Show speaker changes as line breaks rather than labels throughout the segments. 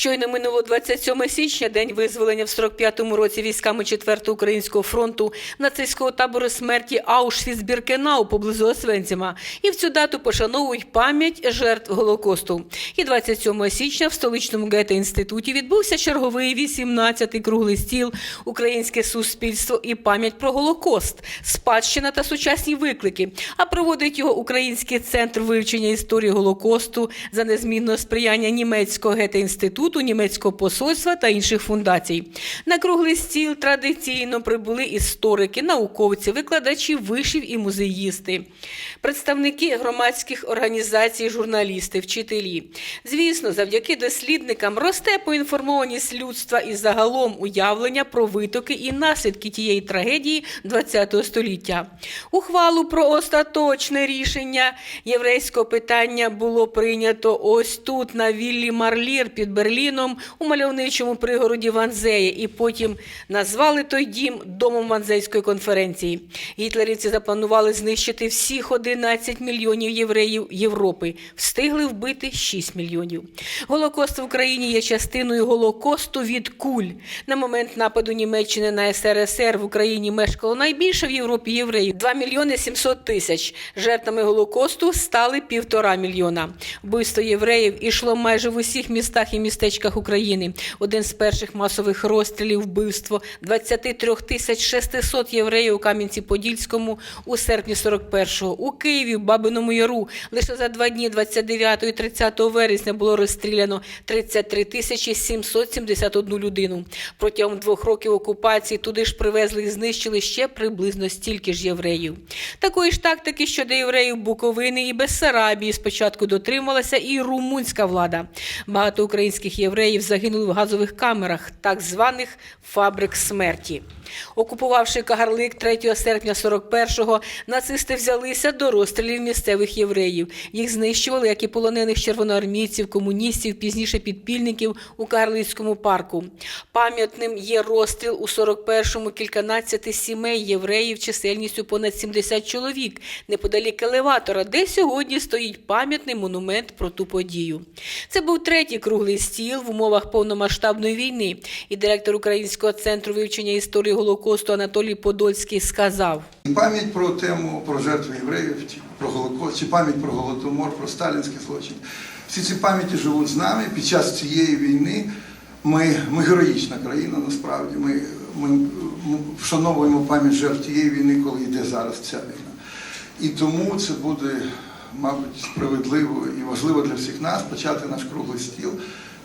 Щойно минуло 27 січня, день визволення в 45-му році військами 4-го українського фронту нацистського табору смерті Аушвіц-Біркенау поблизу Освенцима. І в цю дату пошановують пам'ять жертв Голокосту. І 27 січня в столичному гете-інституті відбувся черговий 18-й круглий стіл «Українське суспільство і пам'ять про Голокост, спадщина та сучасні виклики. А проводить його Український центр вивчення історії Голокосту за незмінного сприяння німецького гете-інституту, німецького посольства та інших фундацій. На круглий стіл традиційно прибули історики, науковці, викладачі вишів і музеїсти, представники громадських організацій, журналісти, вчителі. Звісно, завдяки дослідникам росте поінформованість людства і загалом уявлення про витоки і наслідки тієї трагедії ХХ століття. Ухвалу про остаточне рішення єврейського питання було прийнято ось тут, на віллі Марлір під Берліном, у мальовничому пригороді Ванзея, і потім назвали той дім домом Ванзейської конференції. Гітлерівці запланували знищити всіх 11 мільйонів євреїв Європи. Встигли вбити 6 мільйонів. Голокост в Україні є частиною голокосту від куль. На момент нападу Німеччини на СРСР в Україні мешкало найбільше в Європі євреїв 2 мільйони 700 тисяч. Жертвами голокосту стали півтора мільйона. Вбивство євреїв ішло майже в усіх містах і містечках України. Один з перших масових розстрілів вбивство 23 тисяч 600 євреїв у Кам'янці-Подільському у серпні 41-го. У Києві, в Бабиному Яру лише за два дні 29 і 30 вересня було розстріляно 33 тисячі 771 людину. Протягом двох років окупації туди ж привезли і знищили ще приблизно стільки ж євреїв. Такої ж тактики щодо євреїв Буковини і Бессарабії спочатку дотримувалася і румунська влада. Багато українських євреїв загинули в газових камерах, так званих фабрик смерті. Окупувавши Кагарлик 3 серпня 41-го, нацисти взялися до розстрілів місцевих євреїв. Їх знищували, як і полонених червоноармійців, комуністів, пізніше підпільників у Кагарлицькому парку. Пам'ятним є розстріл у 41-му кільканадцяти сімей євреїв чисельністю понад 70 чоловік неподалік елеватора, де сьогодні стоїть пам'ятний монумент про ту подію. Це був третій круглий стіл в умовах повномасштабної війни. І директор Українського центру вивчення історії Голокосту Анатолій Подольський сказав.
Пам'ять про тему про жертви євреїв, про Голокост, чи пам'ять про Голодомор, про сталінські злочини. Всі ці пам'яті живуть з нами під час цієї війни. Ми, ми героїчна країна, насправді. Ми, ми, ми вшановуємо пам'ять жертв тієї війни, коли йде зараз ця війна. І тому це буде, мабуть, справедливо і важливо для всіх нас почати наш круглий стіл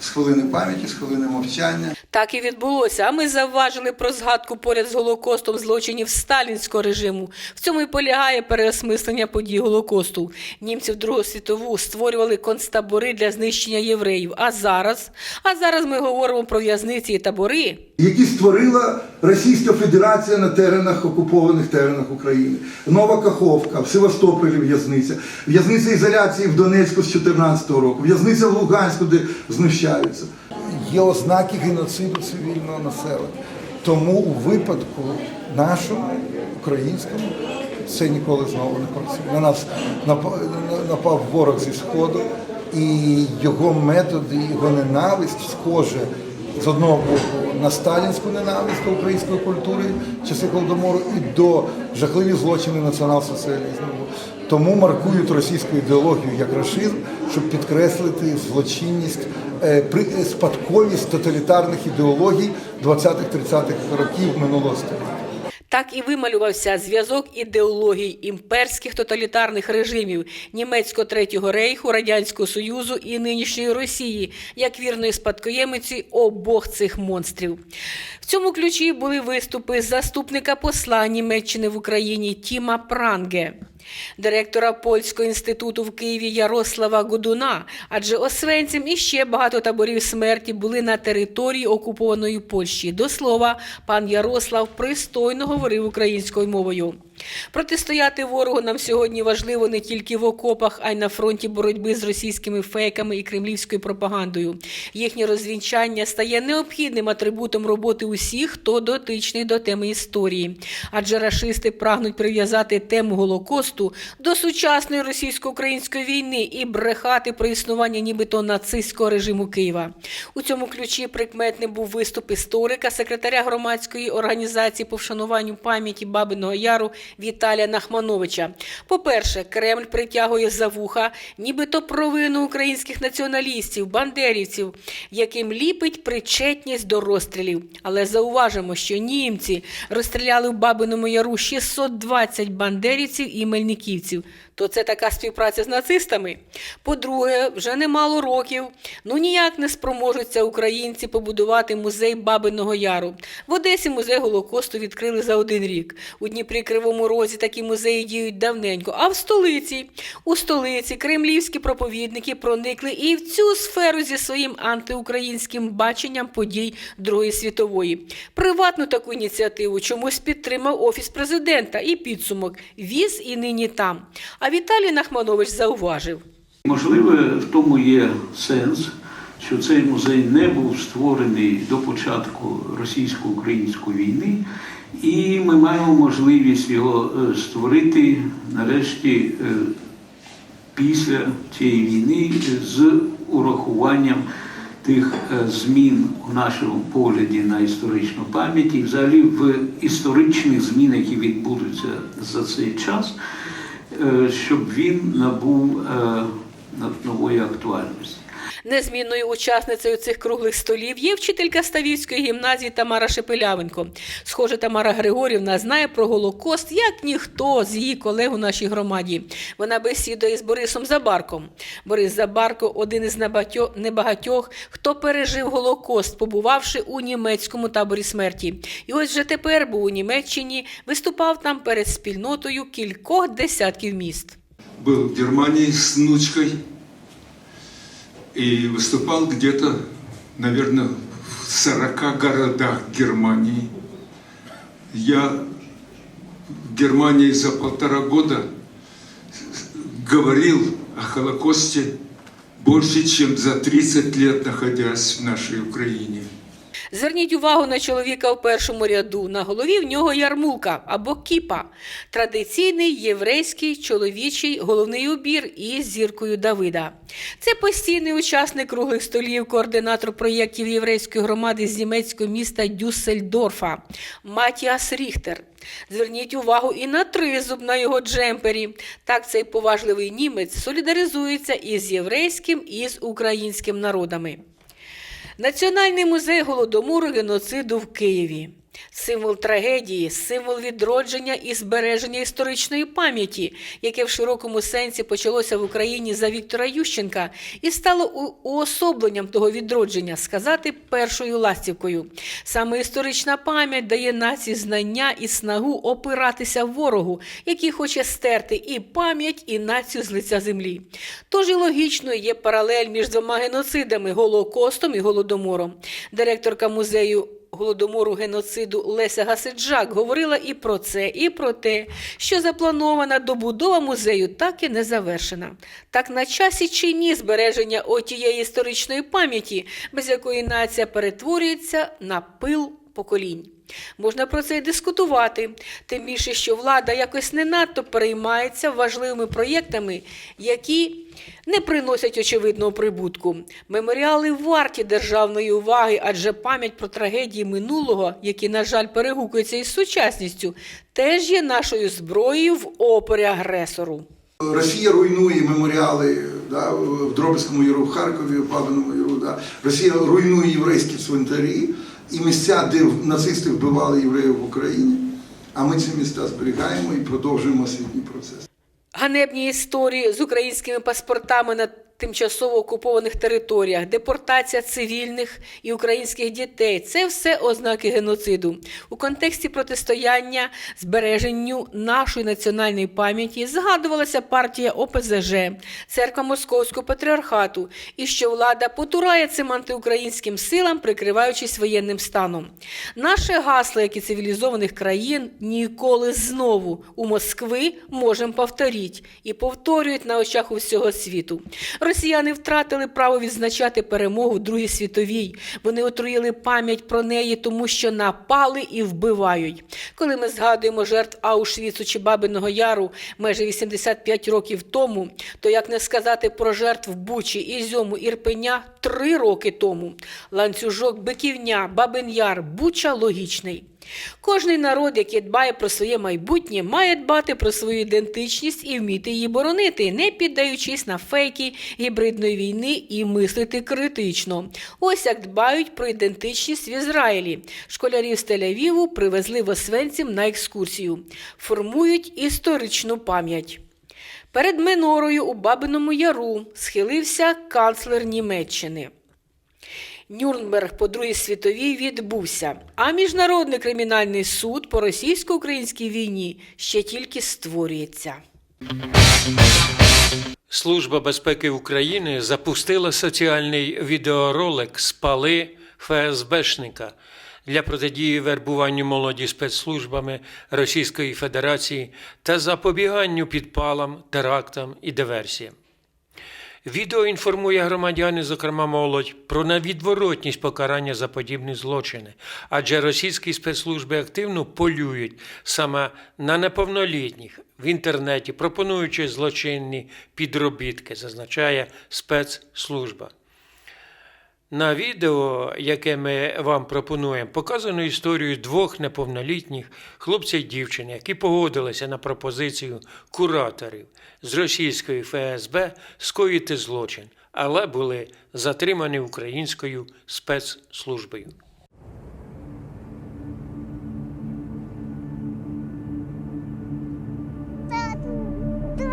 з хвилини пам'яті, з хвилини мовчання.
Так і відбулося. А ми завважили про згадку поряд з Голокостом злочинів сталінського режиму. В цьому і полягає переосмислення подій Голокосту. Німці в Другу світову створювали концтабори для знищення євреїв. А зараз, а зараз ми говоримо про в'язниці і табори.
які створила Російська Федерація на теренах окупованих теренах України. Нова Каховка, в Севастополі в'язниця, в'язниця ізоляції в Донецьку з 2014 року, в'язниця в Луганську, де знущаються. Є ознаки геноциду цивільного населення. Тому у випадку нашому, українському, це ніколи знову не працює. На нас напав, ворог зі Сходу, і його методи, його ненависть схоже з одного боку на сталінську ненависть до української культури часи Голодомору і до жахливі злочини націонал-соціалізму. Тому маркують російську ідеологію як рашизм, щоб підкреслити злочинність, спадковість тоталітарних ідеологій 20-30-х років минулого століття.
Так і вималювався зв'язок ідеологій імперських тоталітарних режимів німецького третього рейху, радянського союзу і нинішньої Росії, як вірної спадкоємиці обох цих монстрів. В цьому ключі були виступи заступника посла Німеччини в Україні Тіма Пранге. Директора Польського інституту в Києві Ярослава Гудуна, адже освенцем і ще багато таборів смерті були на території окупованої Польщі. До слова, пан Ярослав пристойно говорив українською мовою. Протистояти ворогу нам сьогодні важливо не тільки в окопах, а й на фронті боротьби з російськими фейками і кремлівською пропагандою. Їхнє розвінчання стає необхідним атрибутом роботи усіх, хто дотичний до теми історії. Адже рашисти прагнуть прив'язати тему Голокосту до сучасної російсько-української війни і брехати про існування нібито нацистського режиму Києва. У цьому ключі прикметним був виступ історика, секретаря громадської організації по вшануванню пам'яті Бабиного Яру Віталія Нахмановича. По-перше, Кремль притягує за вуха нібито провину українських націоналістів, бандерівців, яким ліпить причетність до розстрілів. Але зауважимо, що німці розстріляли в Бабиному Яру 620 бандерівців і мельниківців. То це така співпраця з нацистами. По-друге, вже немало років, ну ніяк не спроможуться українці побудувати музей Бабиного Яру. В Одесі музей Голокосту відкрили за один рік. У Дніпрі Кривому Розі такі музеї діють давненько. А в столиці, у столиці кремлівські проповідники проникли і в цю сферу зі своїм антиукраїнським баченням подій Другої світової. Приватну таку ініціативу чомусь підтримав офіс президента і підсумок віз і нині там. А Віталій Нахманович зауважив.
Можливо, в тому є сенс, що цей музей не був створений до початку російсько-української війни, і ми маємо можливість його е, створити нарешті е, після цієї війни з урахуванням тих е, змін у нашому погляді на історичну пам'ять і взагалі в історичних змінах, які відбудуться за цей час, е, щоб він набув е, нової актуальності.
Незмінною учасницею цих круглих столів є вчителька Ставівської гімназії Тамара Шепелявенко. Схоже, Тамара Григорівна знає про Голокост як ніхто з її колег у нашій громаді. Вона бесідує з Борисом Забарком. Борис Забарко один із небагатьох, хто пережив Голокост, побувавши у німецькому таборі смерті. І ось вже тепер був у Німеччині, виступав там перед спільнотою кількох десятків міст.
был в Германии с внучкой и выступал где-то, наверное, в 40 городах Германии. Я в Германии за полтора года говорил о Холокосте больше, чем за 30 лет, находясь в нашей Украине.
Зверніть увагу на чоловіка в першому ряду. На голові в нього ярмулка або кіпа традиційний єврейський чоловічий головний убір із зіркою Давида. Це постійний учасник круглих столів, координатор проєктів єврейської громади з німецького міста Дюссельдорфа Матіас Ріхтер. Зверніть увагу і на тризуб на його джемпері. Так цей поважливий німець солідаризується із єврейським і з українським народами. Національний музей голодомору геноциду в Києві. Символ трагедії, символ відродження і збереження історичної пам'яті, яке в широкому сенсі почалося в Україні за Віктора Ющенка і стало уособленням того відродження, сказати першою ластівкою. Саме історична пам'ять дає нації знання і снагу опиратися ворогу, який хоче стерти і пам'ять, і націю з лиця землі. Тож і логічною є паралель між двома геноцидами Голокостом і Голодомором. Директорка музею голодомору геноциду Леся Гасиджак говорила і про це, і про те, що запланована добудова музею так і не завершена. Так на часі чи ні збереження отієї історичної пам'яті, без якої нація перетворюється на пил поколінь. Можна про це й дискутувати, тим більше, що влада якось не надто переймається важливими проєктами, які не приносять очевидного прибутку. Меморіали варті державної уваги, адже пам'ять про трагедії минулого, які, на жаль, перегукуються із сучасністю, теж є нашою зброєю в опорі агресору.
Росія руйнує меморіали да, в Дробицькому яру, в Харкові, в Бабиному яру. Да. Росія руйнує єврейські цвинтарі і місця, де нацисти вбивали євреїв в Україні. А ми ці міста зберігаємо і продовжуємо освітній процес.
Ганебні історії з українськими паспортами на тимчасово окупованих територіях, депортація цивільних і українських дітей це все ознаки геноциду. У контексті протистояння збереженню нашої національної пам'яті згадувалася партія ОПЗЖ, церква Московського патріархату, і що влада потурає цим антиукраїнським силам, прикриваючись воєнним станом. Наше гасло, як і цивілізованих країн, ніколи знову у Москви можемо повторіть і повторюють на очах у всього світу. Росіяни втратили право відзначати перемогу Другій світовій. Вони отруїли пам'ять про неї, тому що напали і вбивають. Коли ми згадуємо жертв Аушвіцу чи Бабиного Яру майже 85 років тому, то як не сказати про жертв Бучі, Ізюму, Ірпеня три роки тому. Ланцюжок Биківня, Бабин Яр, Буча логічний. Кожний народ, який дбає про своє майбутнє, має дбати про свою ідентичність і вміти її боронити, не піддаючись на фейки гібридної війни і мислити критично. Ось як дбають про ідентичність в Ізраїлі. Школярів з Тель-Авіву привезли в Освенцім на екскурсію. Формують історичну пам'ять. Перед Минорою у Бабиному Яру схилився канцлер Німеччини. Нюрнберг по Другій світовій відбувся, а Міжнародний кримінальний суд по російсько-українській війні ще тільки створюється.
Служба безпеки України запустила соціальний відеоролик Спали ФСБшника для протидії вербуванню молоді спецслужбами Російської Федерації та запобіганню підпалам, терактам і диверсіям. Відео інформує громадяни, зокрема молодь, про невідворотність покарання за подібні злочини, адже російські спецслужби активно полюють саме на неповнолітніх в інтернеті, пропонуючи злочинні підробітки, зазначає спецслужба. На відео, яке ми вам пропонуємо, показано історію двох неповнолітніх хлопця й дівчини, які погодилися на пропозицію кураторів з російської ФСБ скоїти злочин, але були затримані українською спецслужбою.
Ти